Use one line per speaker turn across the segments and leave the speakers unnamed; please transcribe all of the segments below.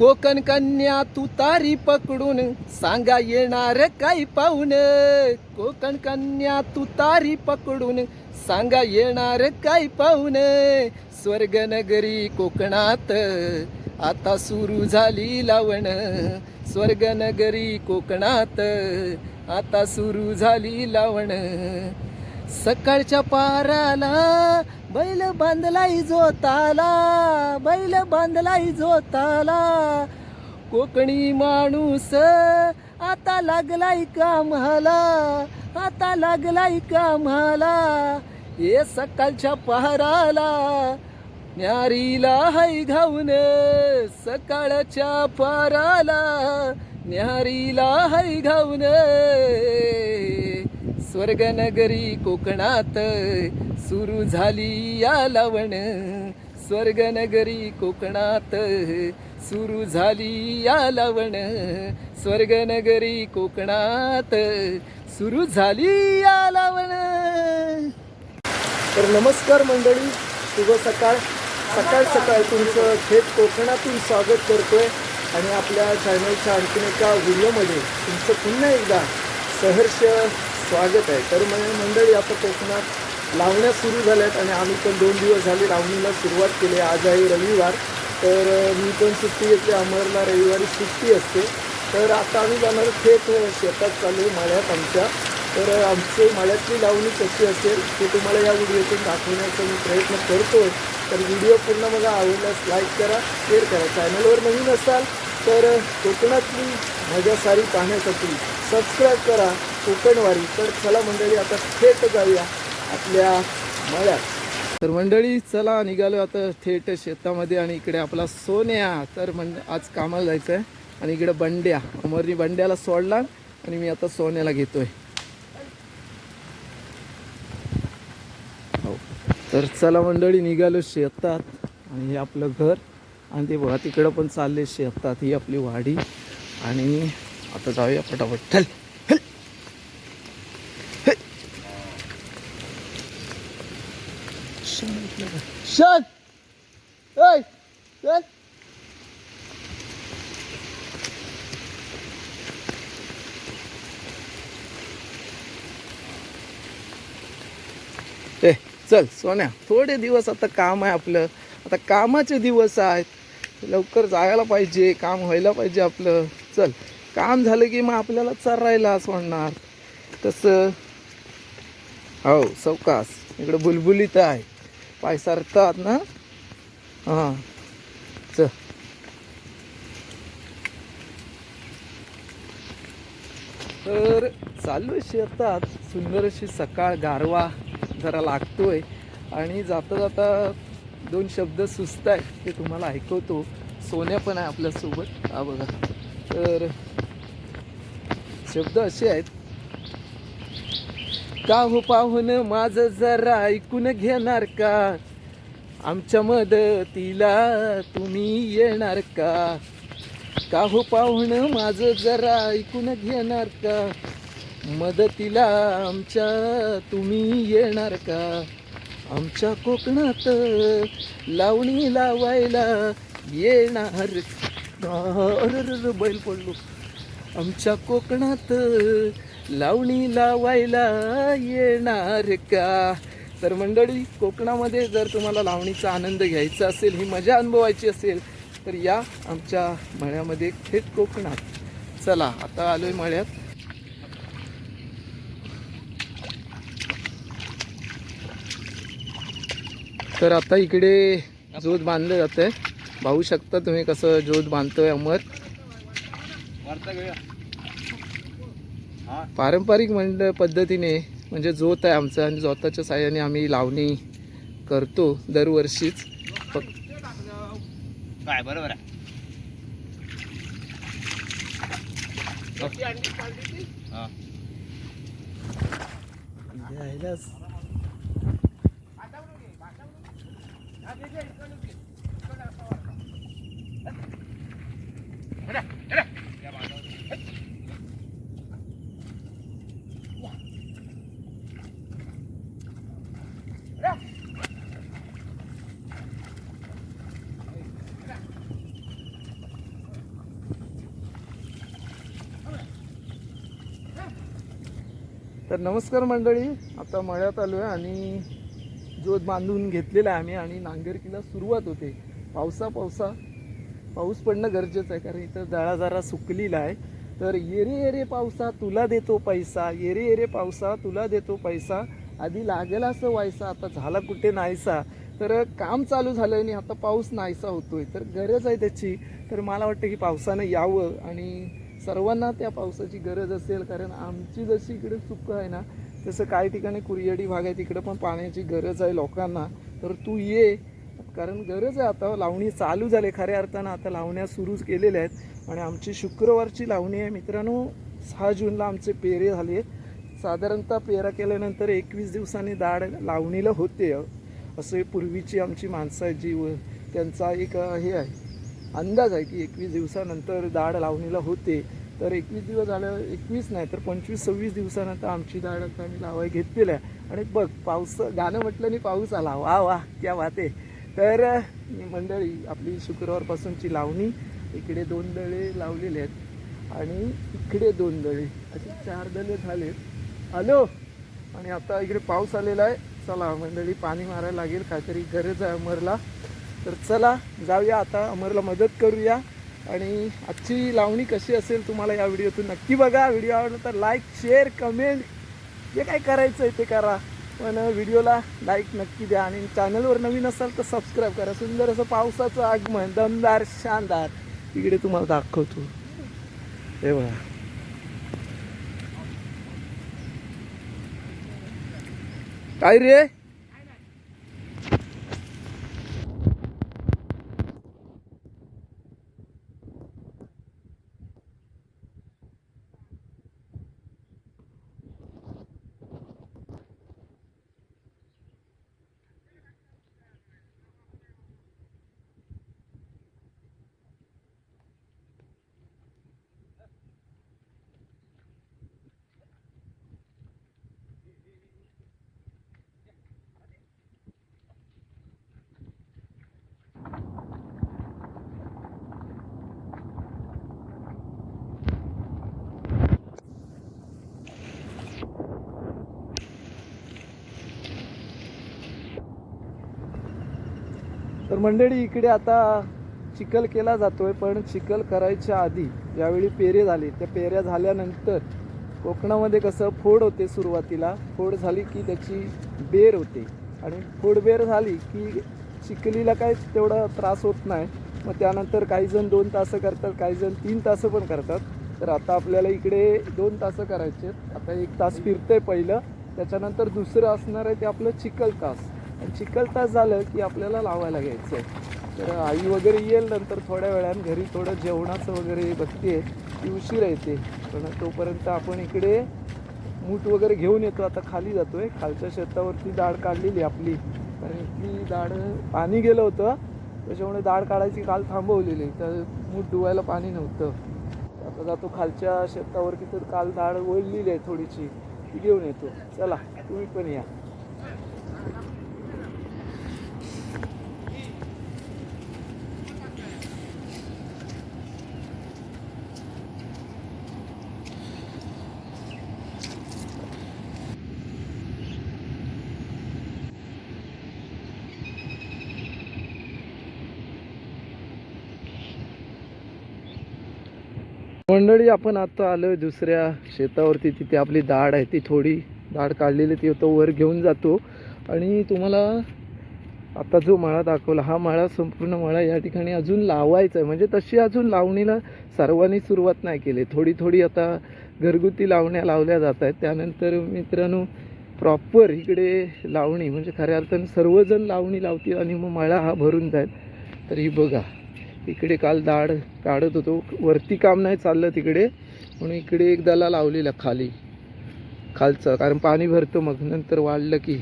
कोकण कन्या तू तारी पकडून सांगा येणार काही पाहुण कोकण कन्या तू तारी पकडून सांगा येणार काय पाहुण स्वर्ग नगरी कोकणात आता सुरू झाली लावण. स्वर्ग नगरी कोकणात आता सुरू झाली लावण. सकाळच्या पाराला बैल बांधलाई जोताला बैल बांधलाई जोताला कोकणी माणूस आता लागलाय कामाला आता लागलाय कामाला. हे सकाळच्या पहाराला न्यारीला हाय घाऊन सकाळच्या पाराला न्यारीला हाय घाऊन. स्वर्गनगरी कोकणात सुरू झाली या लावण. स्वर्गनगरी कोकणात सुरू झाली या लावण. स्वर्गनगरी कोकणात सुरू झाली या लावण. तर नमस्कार मंडळी शुभ सकाळ. सकाळ सकाळ तुमचं थेट कोकणातून स्वागत करतोय आणि आपल्या चॅनलच्या आणखीन एका व्हिडिओमध्ये तुमचं पुन्हा एकदा सहर्ष स्वागत आहे. तर म्हणजे मंडळी आता कोकणात लावण्या सुरू झाल्यात आणि आम्ही पण दोन दिवस झाले लावणीला सुरुवात केली. आज आहे रविवार. तर मी पण सुट्टी घेतली. अमरला रविवारी सुट्टी असते. तर आता आम्ही जाणार थेट शेतात चालू माळ्यात आमच्या. तर आमचे आमची माळ्यातली लावणी कशी असेल ते तुम्हाला या व्हिडिओतून दाखवण्याचा मी प्रयत्न करतोय. तर व्हिडिओ पूर्ण मला आवडल्यास लाईक करा शेअर करा. चॅनलवर नवीन असाल तर कोकणातली मजा सारी पाहण्यासाठी सबस्क्राईब करा. कोकणवारी तर चला मंडळी आता थेट जाऊया आपल्या मळ्यात. तर मंडळी चला निघालो आता थेट शेतामध्ये आणि इकडे आपला सोन्या. तर मंड आज कामाला जायचं आहे आणि इकडे बंड्या. अमरनी बंड्याला सोडला आणि मी आता सोन्याला घेतोय. हो. तर चला मंडळी निघालो शेतात आणि हे आपलं घर. आणि ते बघा तिकडं पण चालले शेतात. ही आपली वाडी. आणि आता जाऊया पटापट चल चल. हे. शन ऐ चल ए चल सोन्या थोडे दिवस आता काम आहे आपलं. आता कामाचे दिवस आहेत. लवकर जायला पाहिजे काम व्हायला पाहिजे आपलं. चल काम झालं की मग आपल्याला चरायला सोडणार. तसं. हो सवकास इकडं बुलबुलीत आहे. पाय सरतात ना? हां. चल. तर चालू शेतात. सुंदर अशी सकाळ गारवा जरा लागतोय. आणि जाता जाता दोन शब्द सुचत आहेत ते तुम्हाला ऐकवतो. सोन्या पण आहे आपल्यासोबत. हा बघा. तर शब्द असे आहेत का हो पाहून माझं जरा ऐकून घेणार का? आमच्या मदतीला तुम्ही येणार का? का हो पाहुण माझं जरा ऐकून घेणार का? मदतीला आमच्या तुम्ही येणार का? आमच्या कोकणात लावणी लावायला येणार का? बैल पडलो. आमच्या कोकणात लावणी लावायला येणार का? तर मंडळी कोकणामध्ये जर तुम्हाला लावणीचा आनंद घ्यायचा असेल ही मजा अनुभवायची असेल तर या आमच्या मळ्यामध्ये थेट कोकणात. चला आता आलोय मळ्यात. तर आता इकडे ज्योत बांधलं जात आहे पाहू शकता तुम्ही कसं ज्योत बांधतोय अमर. पारंपरिक मंड पद्धतीने म्हणजे जोत आहे आमचा आणि जोताच्या साह्याने आम्ही लावणी करतो दरवर्षीच. फक्त
काय बरोबर आहे. हा.
नमस्कार मंडळी आता मळ्यात आलो आहे आणि जोत बांधून घेतलेला आहे आम्ही आणि नांगरकीला सुरुवात होते. पावसा पावसा पाऊस पडणं गरजेचं आहे कारण इथं जरा जरा सुकलेला आहे. तर येरे येरे पावसा तुला देतो पैसा येरे येरे पावसा तुला देतो पैसा. आधी लागेल असं व्हायचा आता झाला कुठे नाहीसा. तर काम चालू झालं आणि आता पाऊस नाहीसा होतोय. तर गरज आहे त्याची. तर मला वाटतं की पावसानं यावं आणि सर्वांना त्या पावसाची गरज असेल कारण आमची जशी इकडे चुकं आहे ना तसं काही ठिकाणी कुरियडी भाग आहे तिकडं पण पाण्याची गरज आहे लोकांना. तर तू ये कारण गरज आहे आता लावणी चालू झाली खऱ्या अर्थानं आता लावण्या सुरूच केलेल्या आहेत. आणि आमची शुक्रवारची लावणी आहे मित्रांनो सहा जूनला आमचे पेरे झाले साधारणतः पेरा केल्यानंतर एकवीस दिवसांनी दाढ लावणीला होते. असे पूर्वीची आमची माणसं आहे जी त्यांचा एक हे आहे. अंदाज आहे की एकवीस दिवसानंतर डाळ लावणीला होते. तर एकवीस दिवस झालं एकवीस नाही तर पंचवीस सव्वीस दिवसानंतर आमची दाढ आता आम्ही लावाय घेतलेल्या आहे. आणि बघ पाऊस गाणं म्हटलं आणि पाऊस आला. वा वा क्या वाते तर मंडळी आपली शुक्रवारपासूनची लावणी इकडे दोन दळे लावलेले आहेत आणि इकडे दोन दळे. असे चार दळे झाले हॅलो? आणि आता इकडे पाऊस आलेला आहे. चला मंडळी पाणी मारायला लागेल. काहीतरी गरज आहे अमरला. तर चला जाऊया आता. अमरला मदत करूया. आणि आजची लावणी कशी असेल तुम्हाला या व्हिडिओतून नक्की बघा. व्हिडिओ आवडला तर लाईक शेअर कमेंट जे काय करायचं आहे ते करा. पण व्हिडिओला लाईक नक्की द्या. आणि चॅनलवर नवीन असाल तर सबस्क्राईब करा. सुंदर असं पावसाचं आगमन दमदार शानदार. इकडे तुम्हाला दाखवतो. हे बघा. काय रे तर मंडळी इकडे आता चिखल केला जातोय पण चिखल करायच्या आधी ज्यावेळी पेरे झाले त्या पेऱ्या झाल्यानंतर कोकणामध्ये कसं फोड होते सुरुवातीला. फोड झाली की त्याची बेर होते. आणि फोड बेर झाली की चिखलीला काय तेवढा त्रास होत नाही. मग त्यानंतर काही जण दोन तासं करतात काही जण तीन तासं पण करतात. तर आता आपल्याला इकडे दोन तासं करायचे आहेत. आता एक तास फिरतंय पहिलं. त्याच्यानंतर दुसरं असणार आहे ते आपलं चिखल तास. चिखल तास झालं की आपल्याला लावायला घ्यायचं आहे. तर आई वगैरे येईल नंतर थोड्या वेळानं घरी थोडं जेवणाचं वगैरे बघते ती उशीर येते. पण तोपर्यंत आपण इकडे मूठ वगैरे घेऊन येतो. आता खाली जातोय. खालच्या शेतावरती डाळ काढलेली आपली. कारण इथली डाळ पाणी गेलं होतं. त्याच्यामुळे दाढ काढायची काल थांबवलेली. तर मूठ धुवायला पाणी नव्हतं. आता जातो खालच्या शेतावरती. तर काल दाढ ओढलेली आहे थोडीशी. ती घेऊन येतो. चला तुम्ही पण या. मंडळी आपण आता आलो दुसऱ्या शेतावरती. तिथे आपली दाढ आहे ती थोडी दाढ काढलेली ती तो वर घेऊन जातो. आणि तुम्हाला आता जो मळा दाखवला हा मळा संपूर्ण मळा या ठिकाणी अजून लावायचा आहे. म्हणजे तशी अजून लावणीला सर्वांनी सुरुवात नाही केली. थोडी थोडी आता घरगुती लावण्या लावल्या जात आहेत. त्यानंतर मित्रांनो प्रॉपर इकडे लावणी म्हणजे खऱ्या अर्थानं सर्वजण लावणी लावतील आणि मग मळा हा भरून जाईल. तर ही बघा. इकडे काल दाढ काढत होतो. वरती काम नाही चाललं तिकडे. म्हणून इकडे एकदाला लावलेला खाली. खालचं. कारण पाणी भरतं मग. नंतर वाढलं की.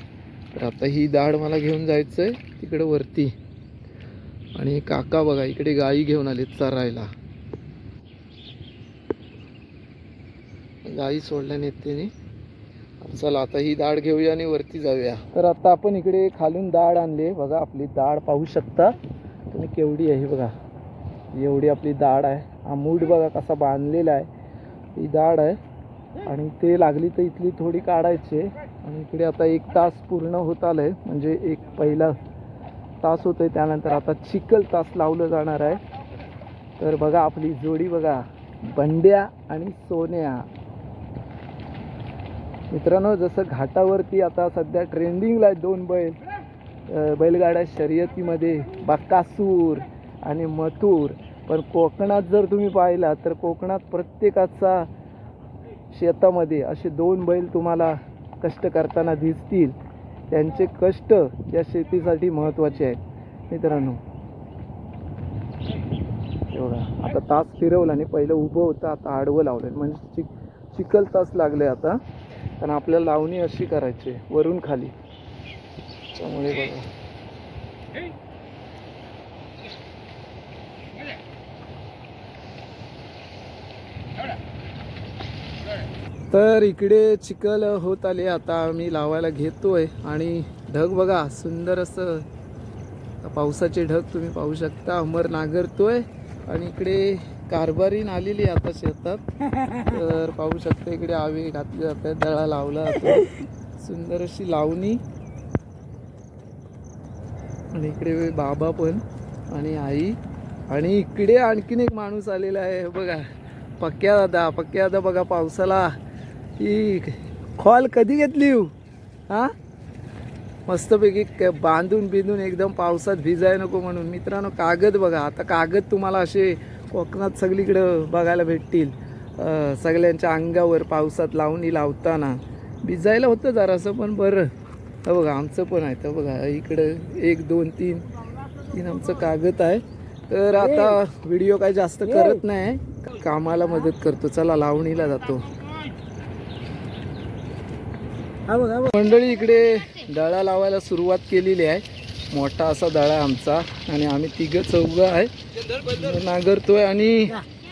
तर आता ही दाढ मला घेऊन जायचं आहे तिकडं वरती. आणि काका बघा इकडे गाई घेऊन आले चरायला. गाई सोडल्या नेत्याने चला आता ही दाढ घेऊया आणि वरती जाऊया. तर आता आपण इकडे खालून दाढ आणली बघा आपली दाढ पाहू शकता. तुम्ही केवढी आहे बघा. एवढी आपली दाढ आहे. हा मूठ बघा कसा बांधलेला आहे. ही दाढ आहे. आणि ते लागली तर इथली थोडी काढायची आहे. आणि इकडे आता एक तास पूर्ण होत आहे म्हणजे एक पहिला तास होतोय. त्यानंतर आता चिखल तास लावलं जाणार आहे. तर बघा आपली जोडी बघा. बंड्या आणि सोन्या. मित्रांनो जसं घाटावरती आता सध्या ट्रेंडिंगला आहे दोन बैल. बैलगाड्या शर्यतीमध्ये बाकासूर आणि मथुर. पण कोकणात जर तुम्ही पाहिला तर कोकणात प्रत्येकाचा शेतामध्ये असे दोन बैल तुम्हाला कष्ट करताना दिसतील. त्यांचे कष्ट या शेतीसाठी महत्त्वाचे आहेत. मित्रांनो. एवढा. आता तास फिरवला आणि पहिलं उभं होतं आता आडवं लावलं म्हणजे चिक चिखल तास लागले आता. कारण आपल्याला लावणी अशी करायची आहे, वरून खाली. त्यामुळे बघा. तर इकडे चिखल होत आले आता आम्ही लावायला घेतोय. आणि ढग बघा सुंदर असं पावसाचे ढग तुम्ही पाहू शकता. अमर नागरतोय. आणि इकडे कारभारीन आलेली आहे आता शेतात. तर पाहू शकता इकडे आवे घातले जातात दळा लावला जातो सुंदर अशी लावणी. आणि इकडे बाबा पण आणि आई. आणि इकडे आणखीन एक माणूस आलेला आहे. बघा पक्क्या दादा पक्क्या दादा बघा पावसाला. ही खॉल कधी घेतली हो? हा? मस्तपैकी क- बांधून बिंदून एकदम पावसात भिजाय नको म्हणून. मित्रांनो कागद बघा. आता कागद तुम्हाला असे कोकणात सगळीकडं बघायला भेटतील. सगळ्यांच्या अंगावर पावसात लावणी लावताना. भिजायला होतं जरासं पण बरं. हे बघा आमचं पण आहे. तर बघा इकडं एक दोन तीन तीन आमचं कागद आहे. तर आता व्हिडिओ काय जास्त करत नाही. कामाला मदत करतो. चला लावणीला जातो. मंडळी इकडे दळा लावायला सुरुवात केलेली आहे. मोठा असा दळा आमचा आणि आम्ही तिघं चौघं आहे. नागरतोय आणि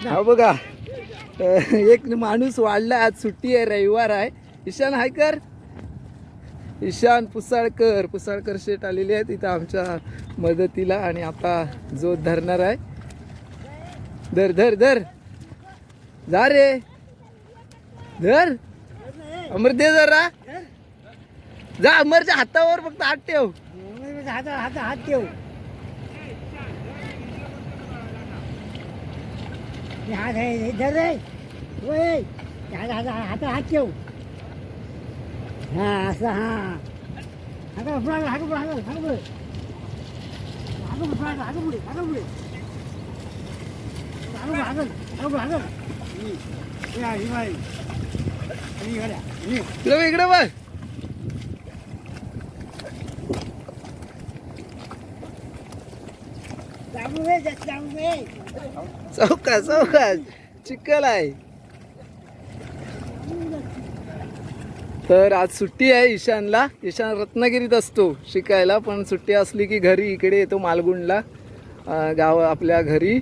हा बघा एक माणूस वाढला. आज सुट्टी आहे रविवार आहे. ईशान हाय कर. ईशान पुसाळकर. पुसाळकर शेट आलेले आहेत इथं आमच्या मदतीला आणि आता जो धरणार आहे. धर धर धर. जा रे. धर. अमर दे जरा. जा अमरच्या हातावर फक्त हात ठेव
हात हात हात ठेव हे हात आहे धर रे होय हात हात हात हात ठेव हा असं हा हात पुढे हात पुढे हात हात पुढे हात पुढे हात पुढे हात पुढे हात पुढे हात पुढे हात या
इकडे बघ, इकडे बघ
जाऊ रे जाऊ रे
चौका चौका चिखल आहे. तर आज सुट्टी आहे ईशानला. ईशान रत्नागिरीत असतो शिकायला पण सुट्टी असली की घरी इकडे येतो मालगुंडला गाव आपल्या घरी.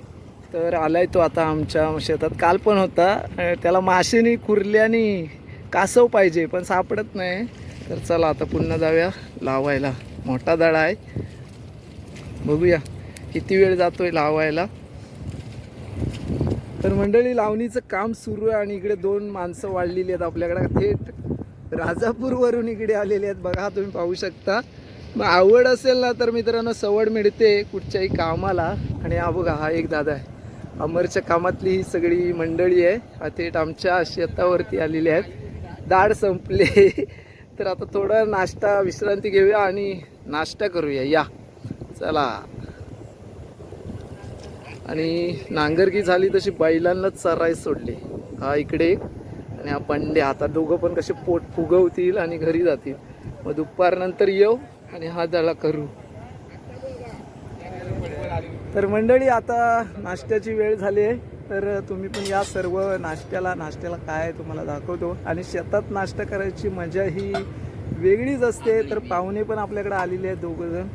तर आलाय तो आता आमच्या शेतात. काल पण होता. त्याला माशेनी कुर्ल्यानी कासव पाहिजे पण सापडत नाही. तर चला आता पुन्हा जाऊया लावायला. मोठा दडा आहे. बघूया. किती वेळ जातोय लावायला? तर मंडळी लावणीचं काम सुरू आहे आणि इकडे दोन माणसं वाढलेली आहेत आपल्याकडे. थेट राजापूरवरून इकडे आलेले आहेत. बघा तुम्ही पाहू शकता. मग आवड असेल ना तर मित्रांनो सवड मिळते कुठच्याही कामाला. आणि हा बघा हा एक दादा आहे. अमरच्या कामातली ही सगळी मंडळी आहे. हा थेट आमच्या शेतावरती आलेली आहेत. दाढ संपले. तर आता थोडा नाश्ता विश्रांती घेऊया आणि नाश्ता करूया. या. चला. आणि नांगरकी झाली तशी बैलांनाच चराय सोडली. हा इकडे एक. आणि हा पंडे. आता दोघं पण कसे पोट फुगवतील आणि घरी जातील. मग दुपारनंतर येऊ आणि हा दळा करू. तर मंडळी आता नाश्त्याची वेळ झाली आहे. तर तुम्ही पण या सर्व नाश्त्याला. नाश्त्याला काय तुम्हाला दाखवतो. आणि शेतात नाश्ता करायची मजा ही वेगळीच असते. तर पाहुणे पण आपल्याकडे आलेले आहेत दोघंजण.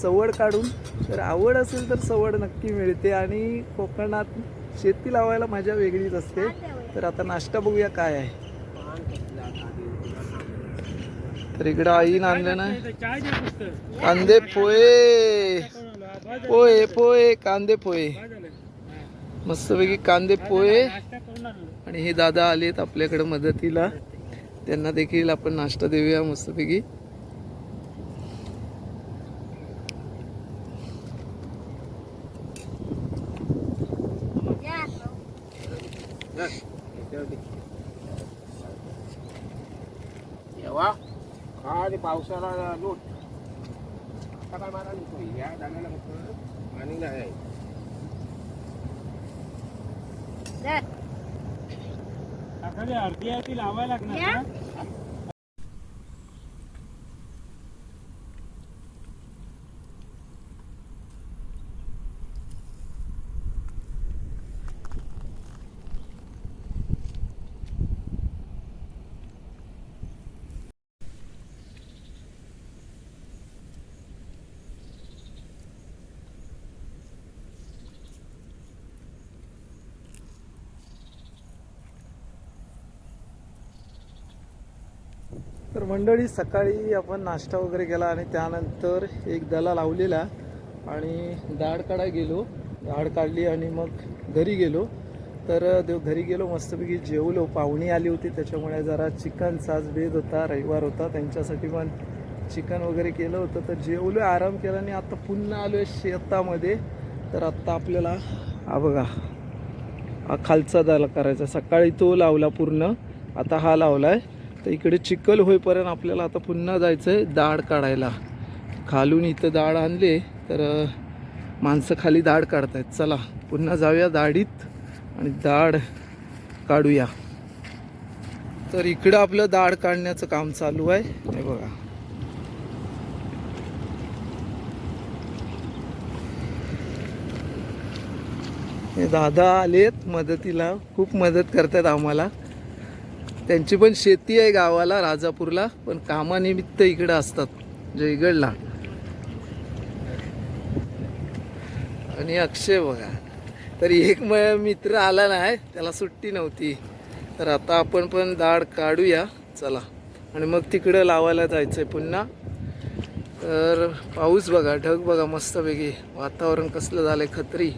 सवड काढून तर आवड असेल तर सवड नक्की मिळते आणि कोकणात शेती लावायला मजा वेगळीच असते. तर आता नाश्ता बघूया काय आहे. तर इकडं आईन आणलं ना. कांदे पोहे. पोहे पोहे कांदे पोहे. मस्तपैकी कांदे पोहे. आणि हे दादा आलेत आपल्याकडे मदतीला. त्यांना देखील आपण नाश्ता देऊया मस्तपैकी
येवा खाली पावसाला लूट आता काय मारा नको या दाण्याला फक्त पाणी नाही
अर्धी अर्धी लावायला लागणार
तर मंडळी सकाळी आपण नाश्ता वगैरे केला आणि त्यानंतर एक दला लावलेला आणि दाढ काढाय गेलो. दाढ काढली आणि मग घरी गेलो. तर देव घरी गेलो मस्तपैकी जेवलो. पाहुणी आली होती त्याच्यामुळे जरा चिकन आज होता रविवार होता. त्यांच्यासाठी पण चिकन वगैरे केलं होतं. तर जेवलो आराम केला आणि आता पुन्हा आलो आहे शेतामध्ये. तर आत्ता आपल्याला हा बघा हा खालचा दाला करायचा. सकाळी तो लावला पूर्ण. आता हा लावला आहे तर इकडे चिखल होईपर्यंत आपल्याला आता पुन्हा जायचं आहे दाढ काढायला. खालून इथं दाढ आणले तर माणसं खाली दाढ काढतायत. चला पुन्हा जाऊया दाढीत आणि दाढ काढूया. तर इकडं आपलं दाढ काढण्याचं काम चालू आहे. हे बघा. हे दादा आलेत मदतीला. खूप मदत करतात आम्हाला. त्यांची पण शेती आहे गावाला राजापूरला पण कामानिमित्त इकडं असतात जयगडला आणि अक्षय बघा तर एक मित्र आला नाही त्याला सुट्टी नव्हती. तर आता आपण पण दाढ काढूया चला. आणि मग तिकडं लावायला जायचं आहे पुन्हा. तर पाऊस बघा ढग बघा मस्तपैकी. वातावरण कसलं झालंय खत्री.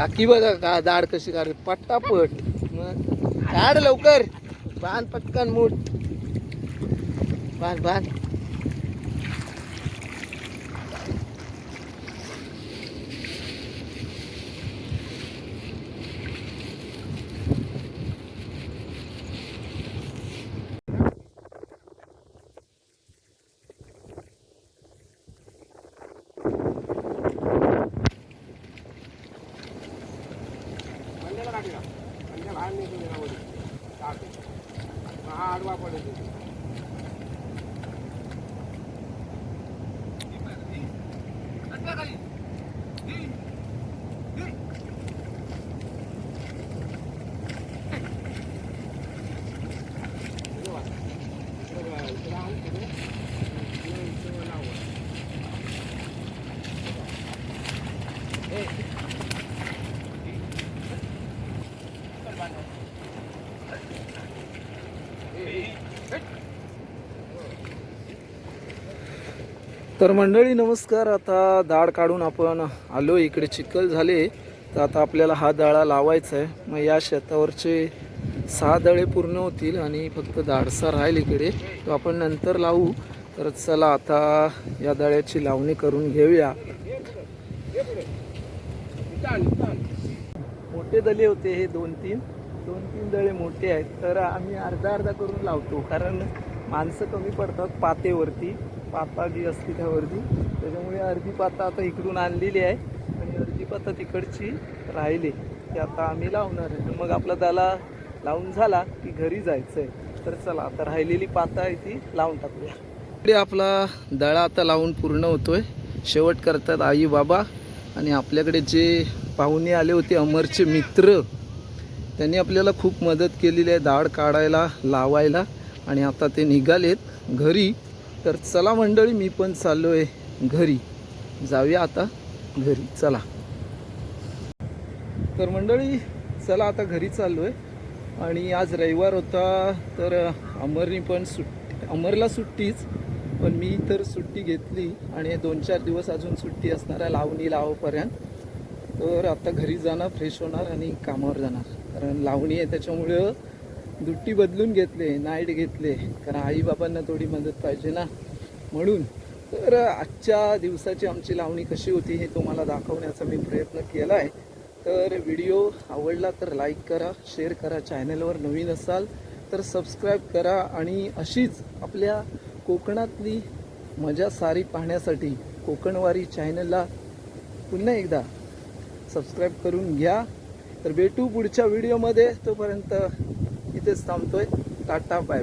काकी बघा का दाढ कशी काढ पटापट. मग काढ लवकर. बांध पटकन मूठ. बांध बांध.
I'm making it away.
तर मंडळी नमस्कार. आता दाळ काढून आपण आलो. इकडे चिखल झाले. तर आता आपल्याला हा दाळा लावायचा आहे. मग या शेतावरचे सहा दळे पूर्ण होतील आणि फक्त दाडसा राहील इकडे. तो आपण नंतर लावू. तर चला आता या दळ्याची लावणी करून घेऊया. मोठे दले होते हे दोन तीन. दोन तीन दळे मोठे आहेत. तर आम्ही अर्धा अर्धा करून लावतो. कारण माणसं कमी पडतात पातेवरती. पाता जी असते त्यावरती. त्याच्यामुळे अर्धी पाता आता इकडून आणलेली आहे आणि अर्धी पाता तिकडची राहिली. ती आता आम्ही लावणार आहे. मग आपला त्याला लावून झाला की घरी जायचं आहे तर चला आता राहिलेली पाता आहे ती लावून टाकूया. इकडे आपला दळा आता लावून पूर्ण होतोय. शेवट करतात आई बाबा आणि आपल्याकडे जे पाहुणे आले होते अमरचे मित्र त्यांनी आपल्याला खूप मदत केलेली आहे दाढ काढायला लावायला आणि आता ते निघालेत घरी. तर चला मंडळी मी पण चाललो आहे घरी. जाऊया आता घरी. चला. तर मंडळी चला आता घरी चाललो आहे आणि आज रविवार होता तर अमरनी पण सुट्टी अमरला सुट्टीच पण मी तर सुट्टी घेतली. आणि दोन चार दिवस अजून सुट्टी असणार आहे लावणी लावपर्यंत. तर आता घरी जाणार फ्रेश होणार आणि कामावर जाणार. कारण लावणी आहे त्याच्यामुळं दुट्टी बदलून घेतले नाईट घेतले. कारण आईबाबांना थोडी मदत पाहिजे ना. म्हणून तर आजच्या दिवसाची आमची लावणी कशी होती हे तुम्हाला दाखवण्याचा मी प्रयत्न केला आहे तर व्हिडिओ आवडला तर लाईक करा शेअर करा चॅनलवर नवीन असाल तर सबस्क्राईब करा आणि अशीच आपल्या कोकणातली मजा सारी पाहण्यासाठी कोकणवारी चॅनलला पुन्हा एकदा सबस्क्राईब करून घ्या. तर भेटू पुढच्या व्हिडिओमध्ये. तोपर्यंत इथेच थांबतोय. Tata bye bye